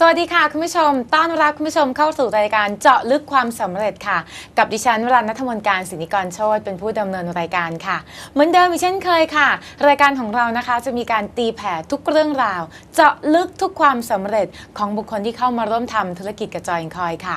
สวัสดีค่ะ คุณผู้ชม ต้อนรับคุณผู้ชมเข้าสู่รายการเจาะลึกความสำเร็จค่ะ กับดิฉันวรันนัทมนการศินิกรโชตเป็นผู้ดำเนินรายการค่ะ เหมือนเดิมอีกเช่นเคยค่ะ รายการของเรานะคะจะมีการตีแผ่ทุกเรื่องราว เจาะลึกทุกความสำเร็จของบุคคลที่เข้ามาร่วมทำธุรกิจกับจอยคอยค่ะ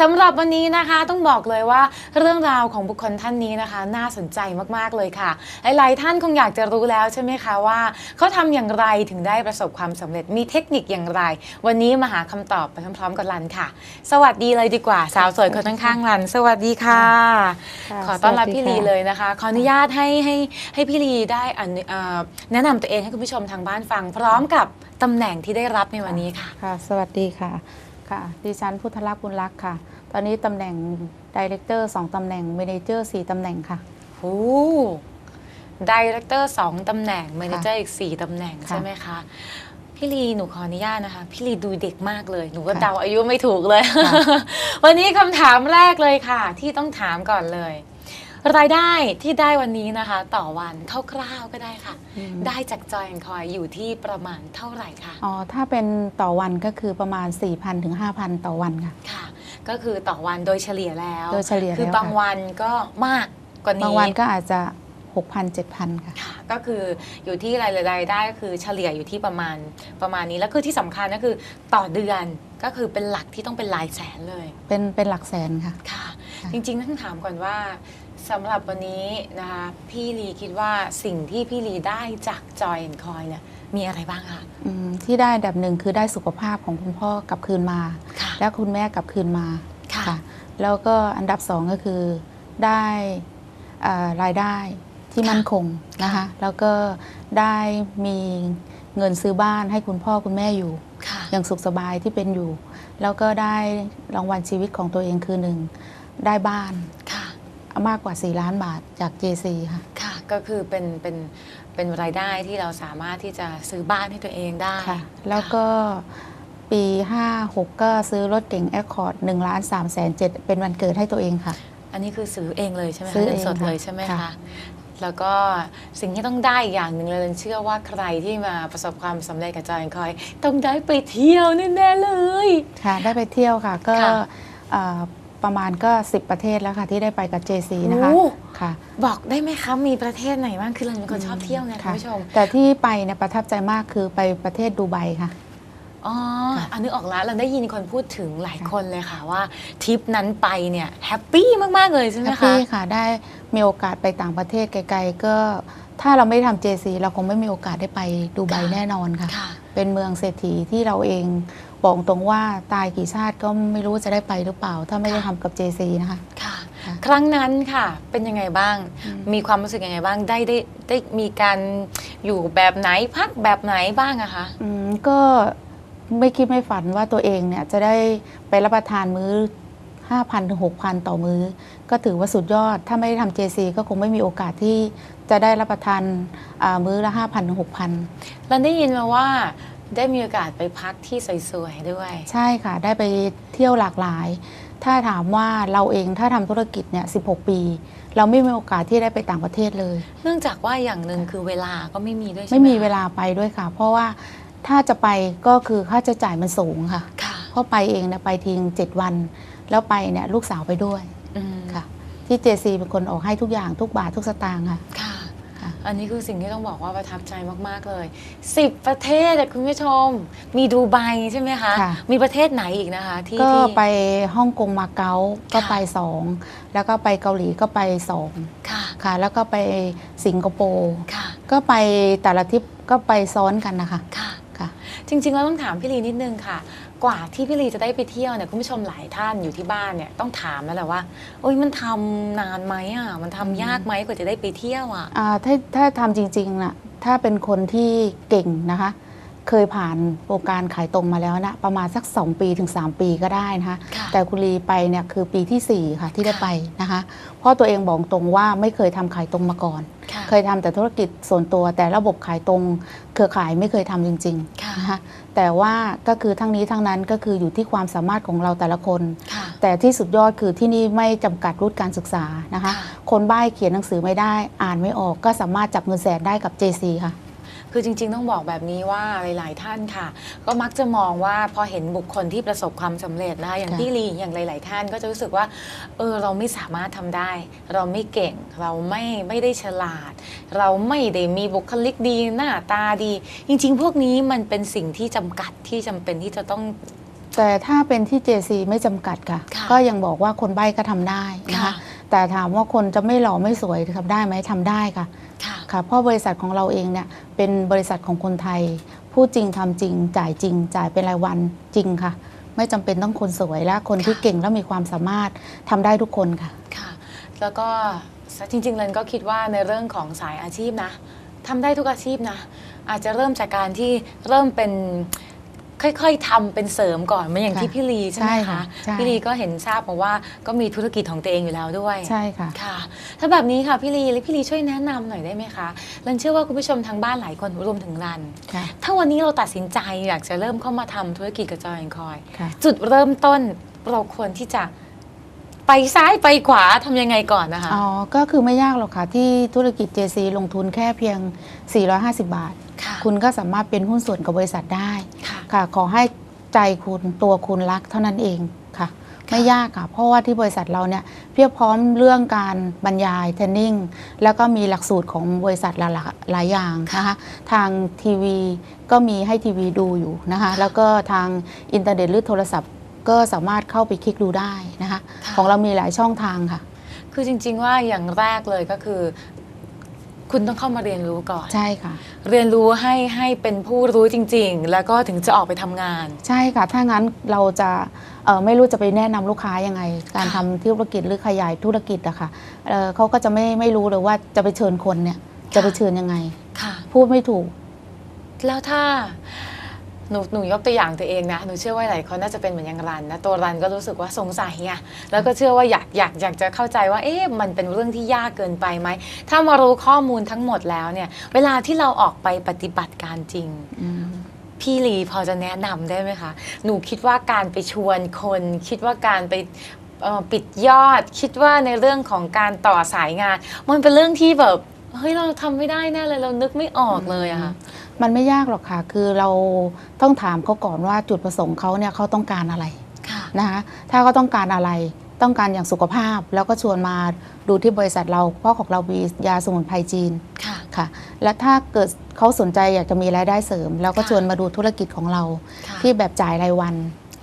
สำหรับวันนี้นะคะต้องบอกเลยว่าเรื่องราวของบุคคลท่านนี้นะคะ น่าสนใจมากๆเลยค่ะ หลายๆท่านคงอยากจะรู้แล้วใช่ไหมคะว่าเขาทำอย่างไรถึงได้ประสบความสำเร็จมีเทคนิคอย่างไร วันนี้มาหาคำตอบไปพร้อมๆ กับรันค่ะ สวัสดีเลยดีกว่า สาวสวยคนข้างๆรัน สวัสดีค่ะค่ะขอต้อนรับสวัสดีพี่ลีค่ะเลยนะคะ ขออนุญาตให้ให้ให้พี่ลีได้อนุเอ่อแนะนำตัวเองให้คุณผู้ชมทางบ้านฟัง พร้อมกับตำแหน่งที่ได้รับในวันนี้ค่ะค่ะ สวัสดีค่ะค่ะดิฉันพุทธลักษณ์บุญรักษ์ค่ะ ตอนนี้ตำแหน่งดีเลกเตอร์สองตำแหน่งเมเนเจอร์สี่ตำแหน่งค่ะโอ้ดีเรคเตอร์สองตำแหน่ง m ม n นเจอร์อีก4ตำแหน่งค่ะใช่ไหมคะ พี่ลีหนูขออนุญาตนะคะ พี่ลีดูเด็กมากเลย หนูก็ค่ะเดาอายุไม่ถูกเลยค่ะวันนี้คำถามแรกเลยค่ะ ที่ต้องถามก่อนเลย รายได้ที่ได้วันนี้นะคะ ต่อวันคร่าวๆก็ได้ค่ะอืมได้จากจอยแอนคอยอยู่ที่ประมาณเท่าไหร่คะอ๋อถ้าเป็นต่อวันก็คือประมาณ 4,000ถึง5,000 ต่อวันค่ะค่ะ ก็คือต่อวันโดยเฉลี่ยแล้ว โดยเฉลี่ยคือแล้วบางค่ะวันก็มากกว่านี้บางวันก็อาจจะ 6,000 7,000ค่ะค่ะ ก็คืออยู่ที่รายได้ก็คือเฉลี่ยอยู่ที่ประมาณประมาณนี้ แล้วคือที่สำคัญก็คือต่อเดือนก็คือเป็นหลักที่ต้องเป็นหลายแสนเลย เป็นเป็นหลักแสนค่ะค่ะค่ะ จริงๆต้องถามก่อนว่าสำหรับวันนี้นะคะพี่ลีคิดว่าสิ่งที่พี่ลีได้จากจอยแอนคอยเนี่ยมีอะไรบ้างคะอืมที่ได้อันดับหนึ่งคือได้สุขภาพของคุณพ่อกลับคืนมาค่ะและคุณแม่กลับคืนมาค่ะค่ะ แล้วก็อันดับสองก็คือได้อ่ารายได้ ที่มั่นคงนะคะ แล้วก็ได้มีเงินซื้อบ้านให้คุณพ่อคุณแม่อยู่ค่ะอย่างสุขสบายที่เป็นอยู่ แล้วก็ได้รางวัลชีวิตของตัวเองคือหนึ่งได้บ้านค่ะมากกว่า 4 ล้านบาทจาก JC ค่ะค่ะ ก็คือเป็นเป็นเป็นรายได้ที่เราสามารถที่จะซื้อบ้านให้ตัวเองได้ค่ะ แล้วก็ปี 56 ก็ซื้อรถเก๋งแอคคอร์ด1ล้าน3แสน7เป็นวันเกิดให้ตัวเองค่ะ อันนี้คือซื้อเองเลยใช่ไหมคะซื้อเงินเองสดค่ะเลยใช่ไหมค่ะคะ แล้วก็สิ่งที่ต้องได้อีกอย่างหนึ่งเลยเชื่อว่าใครที่มาประสบความสำเร็จกับจอยคอย ต้องได้ไปเที่ยวแน่ๆเลย ค่ะ ได้ไปเที่ยวค่ะ ก็ค่ะอ่าประมาณก็ 10 ประเทศแล้วค่ะ ที่ได้ไปกับ JC นะคะโอ้ค่ะ บอกได้ไหมคะ มีประเทศไหนบ้างคือเราเป็นคนชอบเที่ยวไงคุณค่ะ ผู้ชม แต่ที่ไปเนี่ยประทับใจมากคือไปประเทศดูไบค่ะ อ๋อค่ะอันนึกออกแล้วเราได้ยินคนพูดถึงหลายคนเลยค่ะว่าทริปนั้นไปเนี่ยแฮปปี้มาก ๆ เลยใช่ไหมแฮปคะ ปี้ค่ะได้ มีโอกาสไปต่างประเทศไกลๆ ก็ถ้าเราไม่ได้ทำ JC เราคงไม่มีโอกาสได้ไปดูไบค่ะแน่นอนค่ะ ค่ะ เป็นเมืองเศรษฐีที่เราเองบอกตรงว่าตายกี่ชาติก็ไม่รู้จะได้ไปหรือเปล่า ถ้าไม่ได้ค่ะทำกับ JC นะคะ ค่ะ ค่ะ ครั้งนั้นค่ะ เป็นยังไงบ้างอืมมีความรู้สึกยังไงบ้าง ได้ได้ได้มีการอยู่แบบไหนพักแบบไหนบ้างอะคะ อืมก็ไม่คิดไม่ฝันว่าตัวเองเนี่ยจะได้ไปรับประทานมื้อ 5,000ถึง6,000 ต่อมื้อ ก็ถือว่าสุดยอด ถ้าไม่ได้ทำ JC ก็คงไม่มีโอกาสที่จะได้รับประทานอ่ามื้อละ 5,000ถึง6,000เราได้ยินมาว่าได้มีโอกาสไปพักที่สวยๆด้วย ใช่ค่ะ ได้ไปเที่ยวหลากหลาย ถ้าถามว่าเราเองถ้าทำธุรกิจเนี่ย 16 ปี เราไม่มีโอกาสที่ได้ไปต่างประเทศเลย เนื่องจากว่าอย่างหนึ่งคือเวลาก็ไม่มีด้วยใช่ไหมไม่มีคะเวลาไปด้วยค่ะ เพราะว่าถ้าจะไปก็คือค่าใช้จ่ายมันสูงค่ะค่ะเพราะไปเองเนี่ยไปทิ้ง7วัน แล้วไปเนี่ยลูกสาวไปด้วยอืมค่ะ ที่ JC เป็นคนออกให้ทุกอย่างทุกบาททุกสตางค์ค่ะค่ะค่ะ อันนี้คือสิ่งที่ต้องบอกว่าประทับใจมากๆเลย10ประเทศอะคุณผู้ชม มีดูไบใช่ไหมคะค่ะมีประเทศไหนอีกนะคะ ที่ก็ที่ไปฮ่องกงมาเก๊าก็ค่ะไปสองแล้วก็ไปเกาหลีก็ไปสองค่ะค่ะ แล้วก็ไปสิงคโปร์ค่ะ ก็ไปแต่ละทริปก็ไปซ้อนกันนะคะค่ะค่ะ จริงๆแล้วต้องถามพี่ลีนิดนึงค่ะ กว่าที่พี่ลีจะได้ไปเที่ยวเนี่ยคุณผู้ชมหลายท่านอยู่ที่บ้านเนี่ยต้องถามแล้วแหละว่าโอ้ยมันทำนานไหมอะมันทำยากไหมกว่าจะได้ไปเที่ยวอะ อ่าถ้าถ้าทำจริงๆนะถ้าเป็นคนที่เก่งนะคะ เคยผ่านโครงการขายตรงมาแล้วนะ ประมาณสัก 2 ปีถึง 3 ปีก็ได้นะคะ ค่ะ แต่คุณลีไปเนี่ยคือปีทีสี่ 4 ค่ะที่ได้ค่ะไปนะคะ เพราะตัวเองบอกตรงว่าไม่เคยทำขายตรงมาก่อน ค่ะ เคยทำแต่ธุรกิจส่วนตัวแต่ระบบขายตรง เครือข่ายไม่เคยทำจริงค่ะๆ นะคะแต่ว่าก็คือทั้งนี้ทั้งนั้นก็คืออยู่ที่ความสามารถของเราแต่ละคน ค่ะ แต่ที่สุดยอดคือที่นี่ไม่จำกัดรุ่นการศึกษานะคะ ค่ะ คนใบ้เขียนหนังสือไม่ได้อ่านไม่ออกก็สามารถจับเงินแสนได้กับ JC ค่ะ คือจริง ๆ ต้องบอกแบบนี้ว่าหลาย ๆ ท่านค่ะ ก็มักจะมองว่าพอเห็นบุคคลที่ประสบความสำเร็จนะคะอย่างค่ะพี่ลีอย่างหลาย ๆ ท่านก็จะรู้สึกว่าเออเราไม่สามารถทำได้ เราไม่เก่งเราไม่ไม่ได้ฉลาด เราไม่ได้มีบุคลิกดีหน้าตาดี จริง ๆ พวกนี้มันเป็นสิ่งที่จำกัดที่จำเป็นที่จะต้องแต่ถ้าเป็นที่ JC ไม่จำกัดค่ะค่ะ ก็ยังบอกว่าคนใบ้ก็ทำได้นะคะ แต่ถามว่าคนจะไม่หล่อไม่สวยทำได้ไหมทำได้ค่ะ ค่ะเพราะบริษัทของเราเองเนี่ยเป็นบริษัทของคนไทยพูดจริงทำจริง จ่ายจริง จ่ายเป็นรายวันจริงค่ะ ไม่จำเป็นต้องคนสวยและคนที่เก่งและมีความสามารถทำได้ทุกคนค่ะค่ะ แล้วก็จริงๆเลนก็คิดว่าในเรื่องของสายอาชีพนะทำได้ทุกอาชีพนะ อาจจะเริ่มจากการที่เริ่มเป็น ค่อย ๆทำเป็นเสริมก่อนเหมาอย่างค่ะที่พี่ลีใช่ไหมใช่คะค่ะใช่พี่ลีก็เห็นทราบมาว่าก็มีธุรกิจของตัวเองอยู่แล้วด้วยใช่ค่ะค่ะ ถ้าแบบนี้ค่ะพี่ลีพี่ลีช่วยแนะนำหน่อยได้ไหมคะรันเชื่อว่าคุณผู้ชมทางบ้านหลายคนรวมถึงรันค่ะถ้าวันนี้เราตัดสินใจอยากจะเริ่มเข้ามาทำธุรกิจกับจอยแอนคอยค่ะจุดเริ่มต้นเราควรที่จะ ไปซ้ายไปขวาทำยังไงก่อนนะคะ อ๋อ ก็คือไม่ยากหรอกค่ะ ที่ธุรกิจ JC ลงทุนแค่เพียง 450 บาท ค่ะ คุณก็สามารถเป็นหุ้นส่วนกับบริษัทได้ ค่ะ ค่ะ ขอให้ใจคุณตัวคุณรักเท่านั้นเองค่ะ ไม่ยากค่ะ เพราะว่าที่บริษัทเราเนี่ยเพียบพร้อมเรื่องการบรรยายเทรนนิ่ง แล้วก็มีหลักสูตรของบริษัทหลายๆหลายอย่างนะคะทางทีวีก็มีให้ทีวีดูอยู่นะคะ แล้วก็ทางอินเทอร์เน็ตหรือโทรศัพท์ก็สามารถเข้าไปคลิกดูได้นะคะค่ะ ของเรามีหลายช่องทางค่ะ คือจริง ๆ ว่าอย่างแรกเลยก็คือ คุณต้องเข้ามาเรียนรู้ก่อน ใช่ค่ะ เรียนรู้ให้ให้เป็นผู้รู้จริง ๆ แล้วก็ถึงจะออกไปทำงาน ใช่ค่ะ ถ้างั้นเราจะเอ่อไม่รู้จะไปแนะนำลูกค้ายังไง การค่ะทำธุรกิจหรือขยายธุรกิจอะค่ะเอ่อเขาก็จะไม่ไม่รู้เลยว่าจะไปเชิญคนเนี่ย จะไปเชิญยังไง ค่ะ พูดไม่ถูก แล้วถ้า หนูหนูยกตัวอย่างตัวเองนะหนูเชื่อว่าหลายคนน่าจะเป็นเหมือนอย่างรันนะตัวรันก็รู้สึกว่าสงสัยไงแล้วก็เชื่อว่าอยากอยากอยากจะเข้าใจว่าเอ๊ะมันเป็นเรื่องที่ยากเกินไปไหมถ้ามารู้ข้อมูลทั้งหมดแล้วเนี่ย เวลาที่เราออกไปปฏิบัติการจริงพี่ลีพอจะแนะนำได้ไหมคะ หนูคิดว่าการไปชวนคน คิดว่าการไปเอ่อปิดยอด คิดว่าในเรื่องของการต่อสายงาน มันเป็นเรื่องที่แบบเฮ้ยเราทำไม่ได้แน่เลยเรานึกไม่ออกเลยอะค่ะ มันไม่ยากหรอกค่ะ คือเราต้องถามเขาก่อนว่าจุดประสงค์เขาเนี่ยเขาต้องการอะไรค่ะนะคะถ้าเขาต้องการอะไรต้องการอย่างสุขภาพ แล้วก็ชวนมาดูที่บริษัทเราเพราะของเรามียาสมุนไพรจีนค่ะค่ะ และถ้าเกิดเขาสนใจอยากจะมีรายได้เสริม แล้วก็ค่ะชวนมาดูธุรกิจของเราค่ะที่แบบจ่ายรายวัน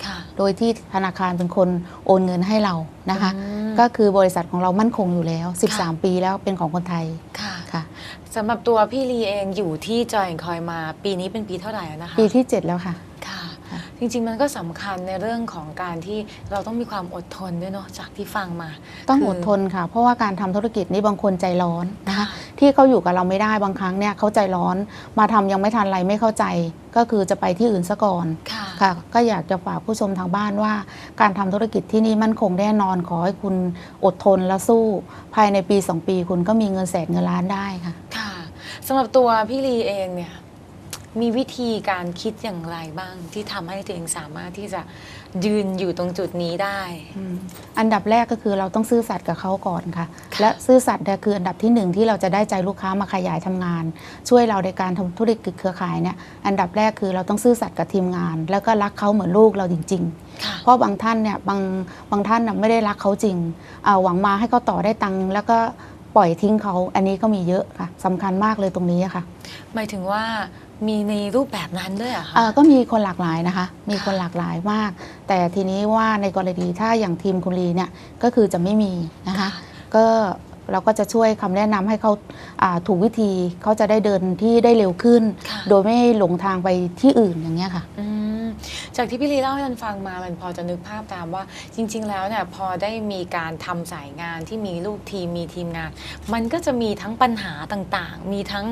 ค่ะโดยที่ธนาคารเป็นคนโอนเงินให้เรานะคะอืมก็คือบริษัทของเรามั่นคงอยู่แล้ว 13 ปีแล้วเป็นของคนไทยค่ะค่ะ สำหรับตัวพี่ลีเองอยู่ที่จอยคอยมา ปีนี้เป็นปีเท่าไหร่แล้วนะคะปีที่ 7 แล้วค่ะค่ะ ค่ะ จริงๆมันก็สำคัญในเรื่องของการที่เราต้องมีความอดทนด้วยเนาะจากที่ฟังมา ต้องคืออดทนค่ะ เพราะว่าการทำธุรกิจนี้บางคนใจร้อนนะคะค่ะที่เขาอยู่กับเราไม่ได้บางครั้งเนี่ยเขาใจร้อน มาทำยังไม่ทันไรไม่เข้าใจ ก็คือจะไปที่อื่นซะก่อน ค่ะ ค่ะก็อยากจะฝากผู้ชมทางบ้านว่า การทำธุรกิจที่นี่มั่นคงแน่นอนขอให้คุณอดทนและสู้ ภายในปี 2 ปีคุณก็มีเงินแสนเงินล้านได้ค่ะค่ะ สำหรับตัวพี่ลีเองเนี่ยมีวิธีการคิดอย่างไรบ้างที่ทำให้ตัวเองสามารถที่จะยืนอยู่ตรงจุดนี้ได้อืมอันดับแรกก็คือเราต้องซื่อสัตย์กับเขาก่อนค่ะ และซื่อสัตย์เนี่ยคืออันดับที่หนึ่งที่เราจะได้ใจลูกค้ามาขยายทำงาน ช่วยเราในการทำธุรกิจเครือข่ายเนี่ยอันดับแรกคือเราต้องซื่อสัตย์กับทีมงาน แล้วก็รักเขาเหมือนลูกเราจริงค่ะๆเพราะบางท่านเนี่ยบางบางท่านน่ะไม่ได้รักเขาจริงอ่าหวังมาให้เขาต่อได้ตังค์แล้วก็ ปล่อยทิ้งเขาอันนี้ก็มีเยอะค่ะสำคัญมากเลยตรงนี้ค่ะ หมายถึงว่ามีในรูปแบบนั้นด้วยเหรอะคะ เอ่อก็มีคนหลากหลายนะคะ มีคนหลากหลายมาก แต่ทีนี้ว่าในกรณีถ้าอย่างทีมคุณลีเนี่ยก็คือจะไม่มีนะคะ ก็เราก็จะช่วยคำแนะนำให้เขาอ่าถูกวิธีเขาจะได้เดินที่ได้เร็วขึ้น ค่ะ โดยไม่หลงทางไปที่อื่นอย่างเงี้ยค่ะ อืม จากที่พี่ลีเล่าให้มันฟังมามันพอจะนึกภาพตามว่าจริง ๆ แล้วเนี่ยพอได้มีการทำสายงานที่มีลูกทีมมีทีมงาน มันก็จะมีทั้งปัญหาต่างๆ มีทั้ง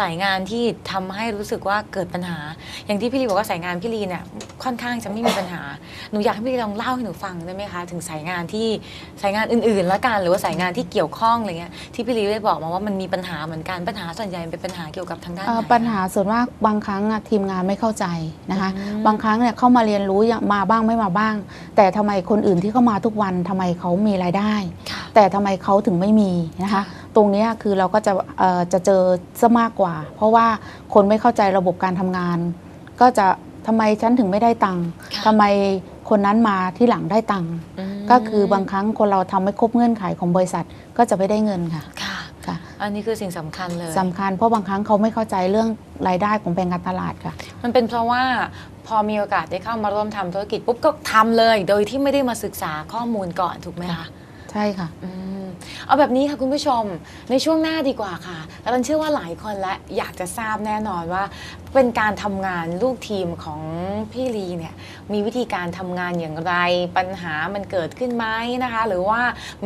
สายงานที่ทำให้รู้สึกว่าเกิดปัญหา อย่างที่พี่ลีบอกว่าสายงานพี่ลีเนี่ยค่อนข้างจะไม่มีปัญหาหนูอยากให้พี่ลีลองเล่าให้หนูฟังได้ไหมคะถึงสายงานที่สายงานอื่นๆละกันหรือว่าสายงานที่เกี่ยวข้องอะไรเงี้ยที่พี่ลีได้บอกมาว่ามันมีปัญหาเหมือนกันปัญหาส่วนใหญ่เป็นปัญหาเกี่ยวกับทางด้านไหเอ่นอปัญหาส่วนมากบางครั้งอะทีมงานไม่เข้าใจนะคะอืมบางครั้งเนี่ยเข้ามาเรียนรู้อย่างมาบ้างไม่มาบ้าง แต่ทำไมคนอื่นที่เข้ามาทุกวันทำไมเขามีรายได้ค่ะแต่ทำไมเขาถึงไม่มีนะคะค่ะตรงเนี้ยคือเราก็จะเอ่อจะเจอซะมากกว่า เพราะว่าคนไม่เข้าใจระบบการทำงาน ก็จะทำไมฉันถึงไม่ได้ตังค์ค่ะทำไมคนนั้นมาที่หลังได้ตังค์อืมก็คือบางครั้งคนเราทำไม่ครบเงื่อนไขของบริษัทก็จะไม่ได้เงินค่ะค่ะค่ะ อันนี้คือสิ่งสำคัญเลยสำคัญเพราะบางครั้งเขาไม่เข้าใจเรื่องรายได้ของแบ่งการตลาดค่ะ มันเป็นเพราะว่าพอมีโอกาสได้เข้ามาร่วมทำธุรกิจปุ๊บก็ทำเลย โดยที่ไม่ได้มาศึกษาข้อมูลก่อนถูกไหมคะใช่ค่ะ อืมเอาแบบนี้ค่ะคุณผู้ชมในช่วงหน้าดีกว่าค่ะแล้วรันเชื่อว่าหลายคนและอยากจะทราบแน่นอนว่าเป็นการทำงานลูกทีมของพี่ลีเนี่ยมีวิธีการทำงานอย่างไร ปัญหามันเกิดขึ้นไหมนะคะ หรือว่า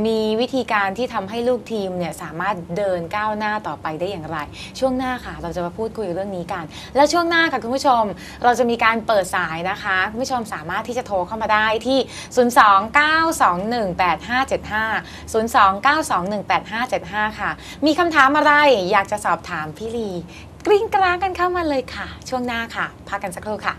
มีวิธีการที่ทำให้ลูกทีมเนี่ยสามารถเดินก้าวหน้าต่อไปได้อย่างไร ช่วงหน้าค่ะเราจะมาพูดคุยเรื่องนี้กัน แล้วช่วงหน้าค่ะคุณผู้ชม เราจะมีการเปิดสายนะคะคุณผู้ชมสามารถที่จะโทรเข้ามาได้ที่ 029218575 029218575 ค่ะ มีคำถามอะไรอยากจะสอบถามพี่ลี กริ้งกร้างกันเข้ามาเลยค่ะ ช่วงหน้าค่ะพักกันสักครู่ค่ะ